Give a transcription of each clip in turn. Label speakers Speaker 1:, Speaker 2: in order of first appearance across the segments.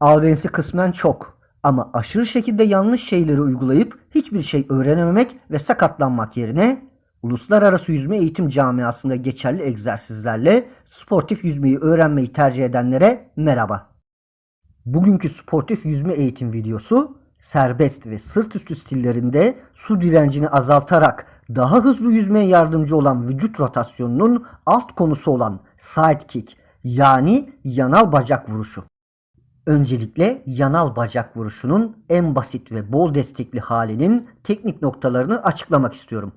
Speaker 1: Albenisi kısmen çok ama aşırı şekilde yanlış şeyleri uygulayıp hiçbir şey öğrenememek ve sakatlanmak yerine uluslararası yüzme eğitim camiasında geçerli egzersizlerle sportif yüzmeyi öğrenmeyi tercih edenlere merhaba. Bugünkü sportif yüzme eğitim videosu serbest ve sırt üstü stillerinde su direncini azaltarak daha hızlı yüzmeye yardımcı olan vücut rotasyonunun alt konusu olan side kick yani yanal bacak vuruşu. Öncelikle yanal bacak vuruşunun en basit ve bol destekli halinin teknik noktalarını açıklamak istiyorum.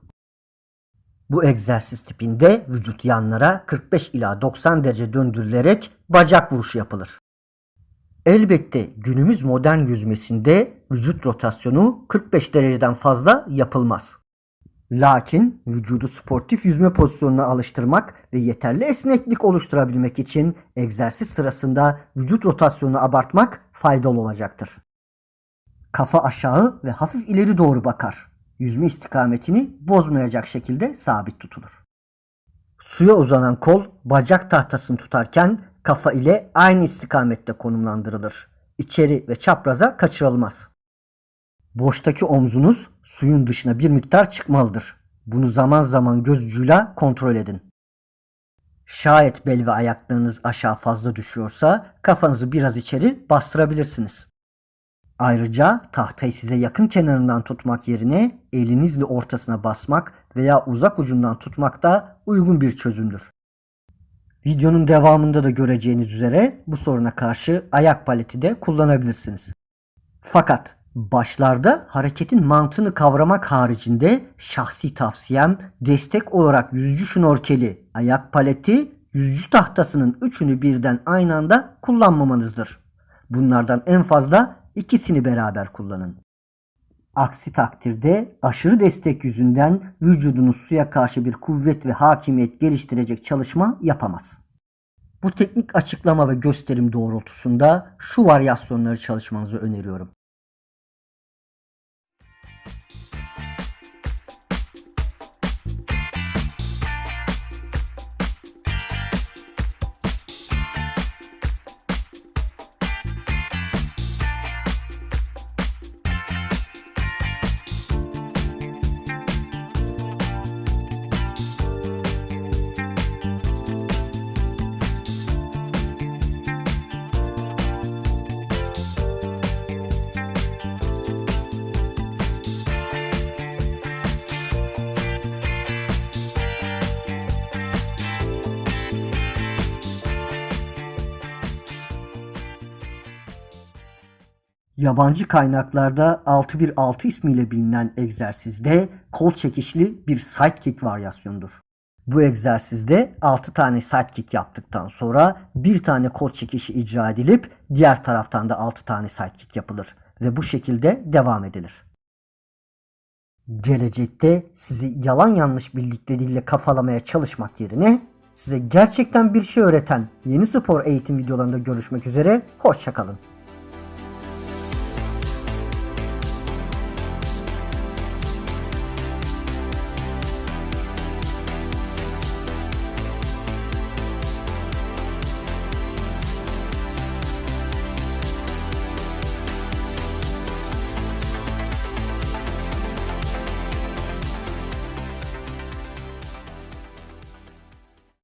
Speaker 1: Bu egzersiz tipinde vücut yanlara 45 ila 90 derece döndürülerek bacak vuruşu yapılır. Elbette günümüz modern yüzmesinde vücut rotasyonu 45 dereceden fazla yapılmaz. Lakin vücudu sportif yüzme pozisyonuna alıştırmak ve yeterli esneklik oluşturabilmek için egzersiz sırasında vücut rotasyonunu abartmak faydalı olacaktır. Kafa aşağı ve hafif ileri doğru bakar. Yüzme istikametini bozmayacak şekilde sabit tutulur. Suya uzanan kol bacak tahtasını tutarken kafa ile aynı istikamette konumlandırılır. İçeri ve çapraza kaçırılmaz. Boştaki omzunuz suyun dışına bir miktar çıkmalıdır. Bunu zaman zaman göz ucuyla kontrol edin. Şayet bel ve ayaklarınız aşağı fazla düşüyorsa kafanızı biraz içeri bastırabilirsiniz. Ayrıca tahtayı size yakın kenarından tutmak yerine elinizle ortasına basmak veya uzak ucundan tutmak da uygun bir çözümdür. Videonun devamında da göreceğiniz üzere bu soruna karşı ayak paleti de kullanabilirsiniz. Fakat başlarda hareketin mantığını kavramak haricinde şahsi tavsiyem destek olarak yüzücü şnorkeli, ayak paleti, yüzücü tahtasının üçünü birden aynı anda kullanmamanızdır. Bunlardan en fazla ikisini beraber kullanın. Aksi takdirde aşırı destek yüzünden vücudunuz suya karşı bir kuvvet ve hakimiyet geliştirecek çalışma yapamaz. Bu teknik açıklama ve gösterim doğrultusunda şu varyasyonları çalışmanızı öneriyorum. Yabancı kaynaklarda 616 ismiyle bilinen egzersizde kol çekişli bir sidekick varyasyonudur. Bu egzersizde 6 tane sidekick yaptıktan sonra bir tane kol çekişi icra edilip diğer taraftan da 6 tane sidekick yapılır ve bu şekilde devam edilir. Gelecekte sizi yalan yanlış bildikleriyle kafalamaya çalışmak yerine size gerçekten bir şey öğreten yeni spor eğitim videolarında görüşmek üzere. Hoşçakalın.